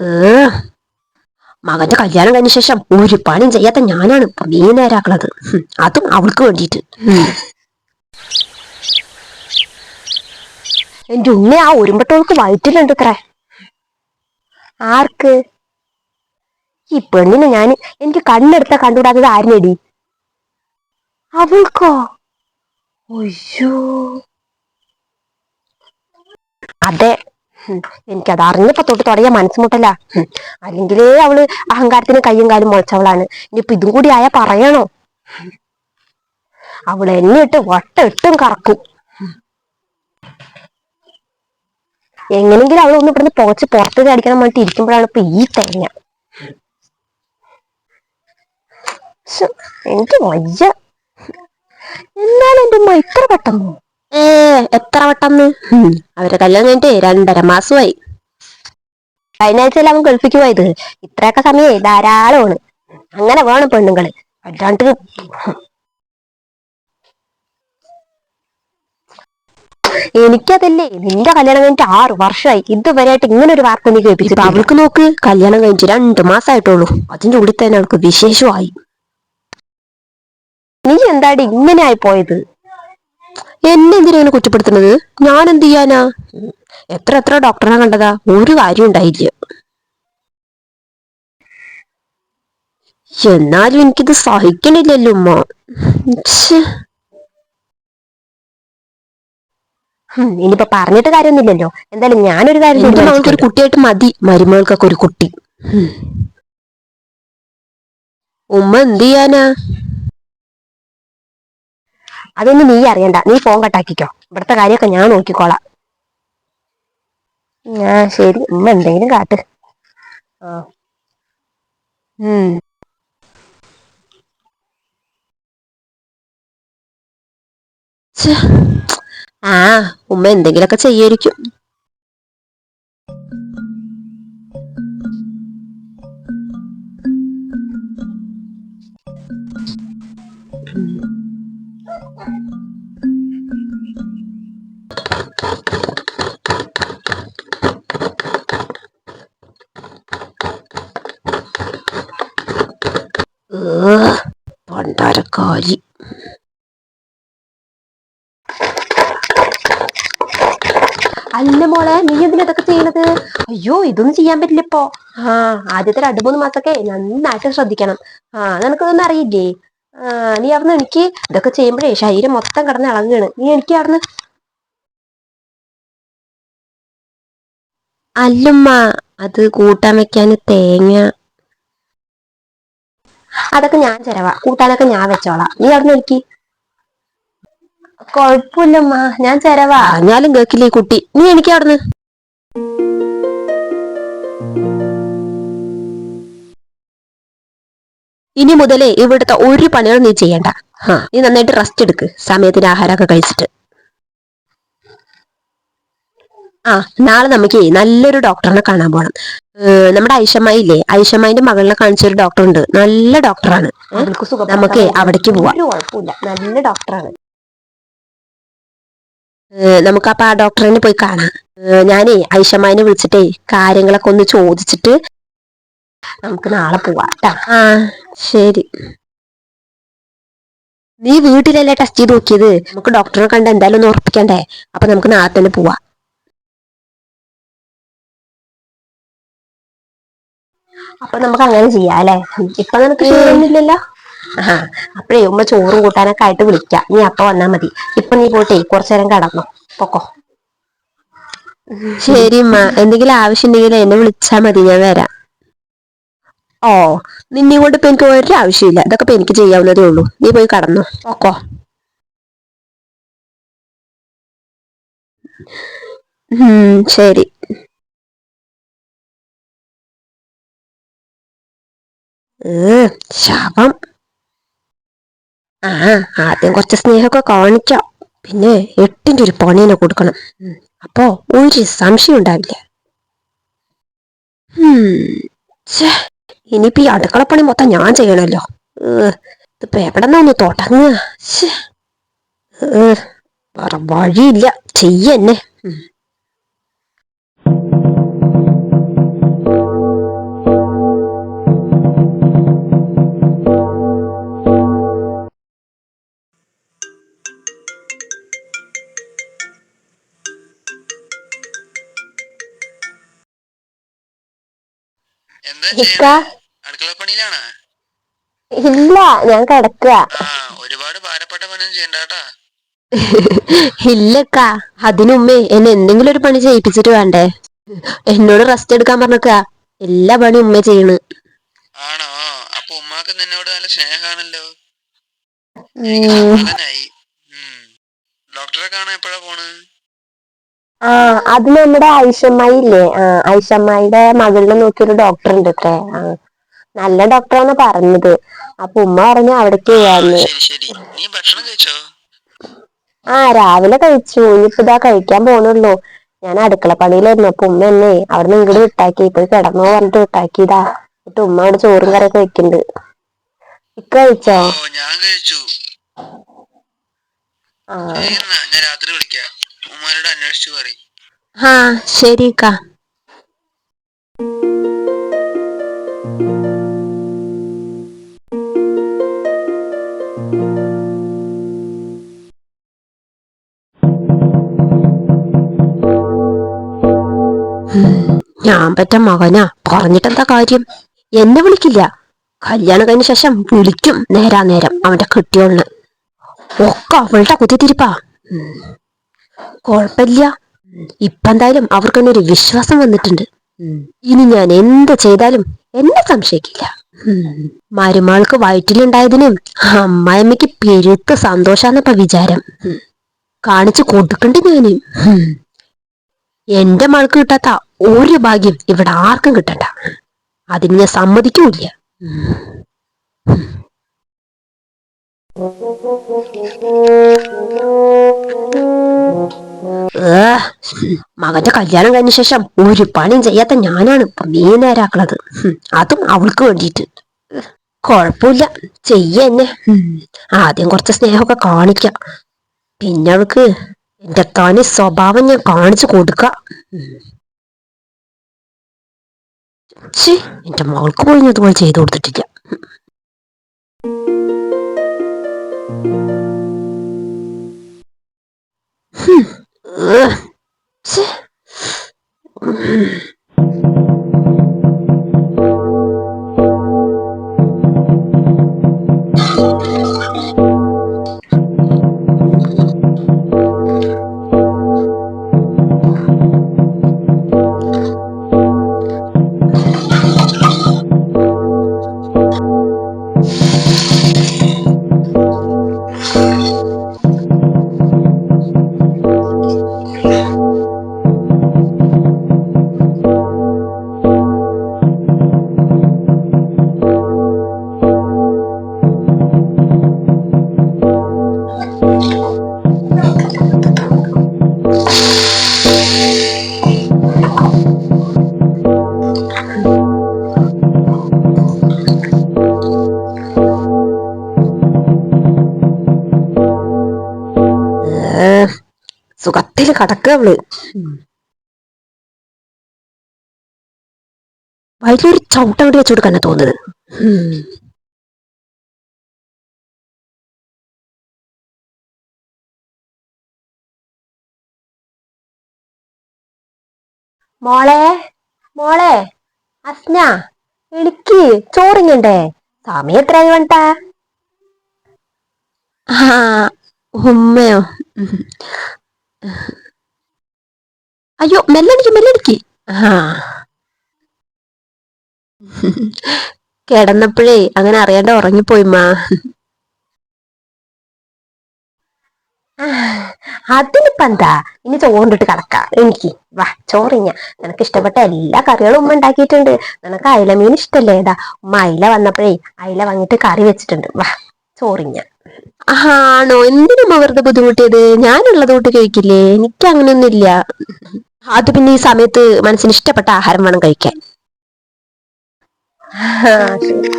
ഏ? മകന്റെ കല്യാണം കഴിഞ്ഞ ശേഷം ഒരു പണിയും ചെയ്യാത്ത ഞാനാണ് നേരാക്കണത് ഹും, അതും അവൾക്ക് വേണ്ടിയിട്ട്. എന്റെ ഉമ്മ ആ ഒരുമ്പട്ടോൾക്ക് വയറ്റിലുണ്ട് ഇത്രേ. ആർക്ക്? ഈ പെണ്ണിനെ ഞാൻ എനിക്ക് കണ്ണെടുത്ത കണ്ടുകൂടാത്തത് ആരിനടി? അവൾക്കോ? അയ്യോ. അതെ. എനിക്കത് അറിഞ്ഞപ്പോ തൊട്ട് തുടങ്ങിയ മനസ്സുമുട്ടല്ല. അല്ലെങ്കിലേ അവൾ അഹങ്കാരത്തിന് കയ്യും കാലും മുളച്ചവളാണ്. ഇനിയിപ്പൊ ഇതും കൂടി ആയാ പറയണോ? അവൾ എന്നെ ഇട്ട് വട്ട കറക്കും. എങ്ങനെങ്കിലും അവളൊന്നും ഇവിടുന്ന് പോച്ച് പുറത്തേക്ക് അടിക്കണം വേണ്ടി ഇരിക്കുമ്പോഴാണ് ഇപ്പൊ ഈ ശ്ശെ, എനിക്ക് വയ്യ. എന്നാലും എന്റെ ഉമ്മ ഇത്ര പെട്ടെന്നോ? ഏ എത്ര വട്ടം അവരെ കല്യാണം കഴിഞ്ഞിട്ട് രണ്ടര മാസമായി. കഴിഞ്ഞ ആഴ്ചയിൽ അവൻ ഗൾഫിക്ക് പോയത്? ഇത്രയൊക്കെ സമയേ ധാരാളമാണ് അങ്ങനെ വേണം പെണ്ണുങ്ങൾ. അല്ലാണ്ട് എനിക്കതല്ലേ നിന്റെ കല്യാണം കഴിഞ്ഞിട്ട് ആറു വർഷമായി. ഇതുവരെയായിട്ട് ഇങ്ങനെ ഒരു വാർത്ത നീ കേൾപ്പിച്ചു അവൾക്ക് നോക്ക് കല്യാണം കഴിഞ്ഞിട്ട് രണ്ടു മാസമായിട്ടുള്ളൂ അതിന്റെ ഉള്ളിൽ തന്നെ അവൾക്ക് വിശേഷമായി. നീ എന്താടി ഇങ്ങനെ ആയി പോയത്? എന്നെ എന്തിനാ ഇങ്ങനെ കുറ്റപ്പെടുത്തുന്നത്? ഞാൻ എന്ത് ചെയ്യാനാ? എത്ര എത്ര ഡോക്ടറെ കണ്ടതാ? ഒരു കാര്യം ഉണ്ടായില്ല. എന്നാലും എനിക്കിത് സഹിക്കണില്ലല്ലോ ഉമ്മ. ഇനിയിപ്പോ പറഞ്ഞിട്ട് കാര്യമൊന്നുമില്ലല്ലോ. എന്തായാലും ഞാനൊരു കാര്യം എന്റെ മകൾക്ക് ഒരു. കുട്ടിയായിട്ട് മതി. മരുമകൾക്കൊക്കെ ഒരു കുട്ടി. ഉമ്മ എന്ത് ചെയ്യാനാ? അതൊന്നും നീ അറിയണ്ട. നീ ഫോൺ കട്ടാക്കിക്കോ ഇവിടുത്തെ കാര്യമൊക്കെ ഞാൻ നോക്കിക്കോളാം. ഞാൻ ശരി. ഉമ്മ എന്തെങ്കിലും കാട്ട്. ആ. ഉം. ആ ഉമ്മ എന്തെങ്കിലുമൊക്കെ ചെയ്യായിരിക്കും. അയ്യോ ഇതൊന്നും ചെയ്യാൻ പറ്റില്ല ഇപ്പോ. ആ ആദ്യത്തെ രണ്ടു മൂന്ന് മാസമൊക്കെ നന്നായിട്ട് ശ്രദ്ധിക്കണം. ആ നിനക്കിതൊന്നും അറിയില്ലേ? ആ നീ അവിടുന്ന് എനിക്ക് ഇതൊക്കെ ചെയ്യുമ്പോഴേ ശരീരം മൊത്തം കിടന്ന് ഇളങ്ങാണ്. നീ എനിക്ക് അവിടുന്ന്. അല്ലുമ്മ അത് കൂട്ടാൻ വെക്കാൻ തേങ്ങ. അതൊക്കെ ഞാൻ ചെലവാ കൂട്ടാനൊക്കെ ഞാൻ വെച്ചോളാം. നീ അവിടുന്ന് എനിക്ക് കൊഴപ്പില്ലമ്മ ഞാൻ ചെലവാ പറഞ്ഞാലും കേക്കില്ലേ കുട്ടി? നീ എനിക്ക് അവിടുന്ന്. ഇനി മുതലേ ഇവിടുത്തെ ഒരു പണികളും നീ ചെയ്യണ്ട. ആ നീ നന്നായിട്ട് റെസ്റ്റ് എടുക്ക്. സമയത്തിന് ആഹാരമൊക്കെ കഴിച്ചിട്ട്. ആ നാളെ നമുക്ക് നല്ലൊരു ഡോക്ടറിനെ കാണാൻ പോകണം നമ്മുടെ ഐഷമ്മായില്ലേ? ഐഷമ്മായിന്റെ മകളിനെ കാണിച്ച ഒരു ഡോക്ടർ ഉണ്ട് നല്ല ഡോക്ടറാണ് നമുക്ക് അവിടേക്ക് പോവാം. കുഴപ്പമില്ല. നല്ല ഡോക്ടറാണ് നമുക്ക് അപ്പൊ ആ ഡോക്ടറിനെ പോയി കാണാം. ഞാനേ ഐഷമ്മായിനെ വിളിച്ചിട്ടേ കാര്യങ്ങളൊക്കെ ഒന്ന് ചോദിച്ചിട്ട് നമുക്ക് നാളെ പോവാട്ടാ ആ ശരി. നീ വീട്ടിലല്ലേ ടെസ്റ്റ് ചെയ്ത് നോക്കിയത്? നമുക്ക് ഡോക്ടറെ കണ്ട് എന്തായാലും ഒന്ന് ഉറപ്പിക്കണ്ടേ? അപ്പൊ നമുക്ക് നാളെ തന്നെ പോവാ. അപ്പൊ നമുക്ക് അങ്ങനെ ചെയ്യാം അല്ലെ? ഇപ്പൊ നിനക്ക് ക്ഷീണമൊന്നുമില്ലല്ലോ ആ അപ്പഴേ ഉമ്മ ചോറും കൂട്ടാനൊക്കെ ആയിട്ട് വിളിക്കാം. നീ അപ്പൊ വന്നാ മതി. ഇപ്പൊ നീ പോട്ടെ കുറച്ചു നേരം കടന്നു. പൊക്കോ. ശരി ഉമ്മ എന്തെങ്കിലും ആവശ്യം ഉണ്ടെങ്കിൽ എന്നെ വിളിച്ചാ മതി. ഞാൻ വരാം. ഓ നിന്നെ കൊണ്ട് ഇപ്പൊ എനിക്ക് ഒരു ആവശ്യമില്ല. ഇതൊക്കെ ഇപ്പൊ എനിക്ക് ചെയ്യാവുന്നതേ ഉള്ളൂ. നീ പോയി കടന്നു. ഓക്കോ ശരി. ശാപം ആ ആദ്യം കുറച്ച് സ്നേഹമൊക്കെ കാണിക്കാം. പിന്നെ എട്ടിന്റെ ഒരു പണിനെ കൊടുക്കണം. അപ്പോ ഒരു സംശയം ഉണ്ടാവില്ല ഇനിയിപ്പോ ഈ അടുക്കളപ്പണി മൊത്തം ഞാൻ ചെയ്യണല്ലോ ഇതിപ്പോ എവിടെ ഒന്ന് തുടങ്ങുക? വഴിയില്ല. ചെയ്യന്നെ എന്താ ഇക്ക ചെയ്യണേ അടുക്കള പണിയിലാണോ? ഇല്ല ഞാൻ കിടക്കുക ആ ഒരുപാട് ഭാരപ്പെട്ട പണിയൊന്നും ചെയ്യണ്ടാട്ടാ. ഇല്ലക്ക അതിനുമ്മേ എന്നെ എന്തെങ്കിലും ഒരു പണി ചെയ്യിപ്പിച്ചിട്ട് വേണ്ടേ? എന്നോട് റെസ്റ്റ് എടുക്കാൻ പറഞ്ഞക്ക എല്ലാ പണിയും ഉമ്മ ചെയ്യണ്. ആണോ? അപ്പൊ ഉമ്മാക്ക് നിന്നോട് നല്ല സ്നേഹാണല്ലോ. ഡോക്ടറെ കാണാൻ എപ്പോഴാ പോണ്? ആ അത് നമ്മുടെ ഐഷമ്മായി ഇല്ലേ ഐഷമ്മായിയുടെ മകളിനെ നോക്കിയൊരു ഡോക്ടർ ഉണ്ട് ഇത്രേ നല്ല ഡോക്ടറാണ് പറഞ്ഞത്. അപ്പൊ ഉമ്മ പറഞ്ഞു അവിടേക്ക് ആ പോവാന്ന് ആ രാവിലെ കഴിച്ചു. ഇനിയിപ്പോ ഇതാ കഴിക്കാൻ പോണുള്ളൂ. ഞാൻ അടുക്കള പണിയിലായിരുന്നു. അപ്പൊ ഉമ്മ എന്നെ അവിടെ നിന്ന് ഇങ്ങോട്ട് വിട്ടാക്കി. ഇപ്പൊ കിടന്നോ പറഞ്ഞിട്ട് വിട്ടാക്കിയതാ. എന്നിട്ട് ഉമ്മ അവിടെ ചോറും കറിയൊക്കെ വെക്കുന്നുണ്ട് ഇക്ക കഴിച്ചോ? ഓ ഞാൻ കഴിച്ചു. ആ. ശരി എന്നാ. ഞാൻ രാത്രി വിളിക്കാം. ഉമ്മാനോട് അന്വേഷിച്ചു പറയും. ആ ശരി ഇക്ക. ഞാൻ പറ്റ മകനാ. പറഞ്ഞിട്ടെന്താ കാര്യം? എന്നെ വിളിക്കില്ല. കല്യാണം കഴിഞ്ഞ ശേഷം വിളിക്കും നേരാ നേരം അവന്റെ കെട്ടിയോളിന്. ഒക്കെ അവളുടെ കുത്തിത്തിരിപ്പാ. കൊഴപ്പില്ല ഇപ്പൊ എന്തായാലും ഒരു വിശ്വാസം വന്നിട്ടുണ്ട്. ഇനി ഞാൻ എന്ത് ചെയ്താലും എന്നെ സംശയിക്കില്ല. മരുമാൾക്ക് വയറ്റിലുണ്ടായതിനും അമ്മായിമ്മയ്ക്ക് പെരുത്ത് സന്തോഷാന്നപ്പ വിചാരം. കാണിച്ചു കൊടുക്കണ്ട് ഞാൻ. എന്റെ മകൾക്ക് കിട്ടാത്ത ഒരു ഭാഗ്യം ഇവിടെ ആർക്കും കിട്ടണ്ട. അതിന് ഞാൻ സമ്മതിക്കൂല മകന്റെ കല്യാണം കഴിഞ്ഞ ശേഷം ഒരു പണിയും ചെയ്യാത്ത ഞാനാണ് ഇപ്പൊ നേരാക്കണത് അതും അവൾക്ക് വേണ്ടിയിട്ട്. കൊഴപ്പില്ല ചെയ്യ എന്നെ. ആദ്യം കുറച്ച് സ്നേഹമൊക്കെ കാണിക്കാം. പിന്നെ അവൾക്ക് എന്റെ തനി സ്വഭാവം ഞാൻ കാണിച്ചു കൊടുക്ക. ഛീ, എന്റെ മകൾക്ക് പോയി ഞാൻ ഇതുപോലെ ചെയ്തു കൊടുത്തിട്ടില്ല. ഹും, സുഖത്തിൽ കടക്കുക അവൾ. വലിയൊരു ചവിട്ടം കൂടി വെച്ചു കൊടുക്കാനാ തോന്നുന്നത് മോളെ മോളെ അസ്ന എനിക്ക് ചോറിങ്ങണ്ടേ? സമയം എത്രയായി വേണ്ട ആ ഉമ്മയോ? അയ്യോ മെല്ലടിക്ക് മെല്ലടിക്ക്. ആ. കിടന്നപ്പോഴേ അങ്ങനെ അറിയാണ്ട് ഉറങ്ങിപ്പോയിമ്മാ അതിനിപ്പ എന്താ? ഇനി ചോറിട്ട് കിടക്കാം. എനിക്ക്. വാ ചോറിഞ്ഞ നിനക്ക് ഇഷ്ടപ്പെട്ട എല്ലാ കറികളും ഉമ്മ ഉണ്ടാക്കിയിട്ടുണ്ട്. നിനക്ക് അയില മീൻ ഇഷ്ടല്ലേ? ഏതാ ഉമ്മ അയില വന്നപ്പോഴേ അയില വാങ്ങിട്ട് കറി വെച്ചിട്ടുണ്ട്. വാ ചോറിഞ്ഞ ആണോ? എന്തിനുമ്മ വെറുതെ ബുദ്ധിമുട്ടിയത്? ഞാനുള്ളത് കൊണ്ട് കഴിക്കില്ലേ? എനിക്ക് അങ്ങനെയൊന്നും ഇല്ല അത് പിന്നെ ഈ സമയത്ത് മനസ്സിന് ഇഷ്ടപ്പെട്ട ആഹാരം വേണം കഴിക്കാൻ. ശരി.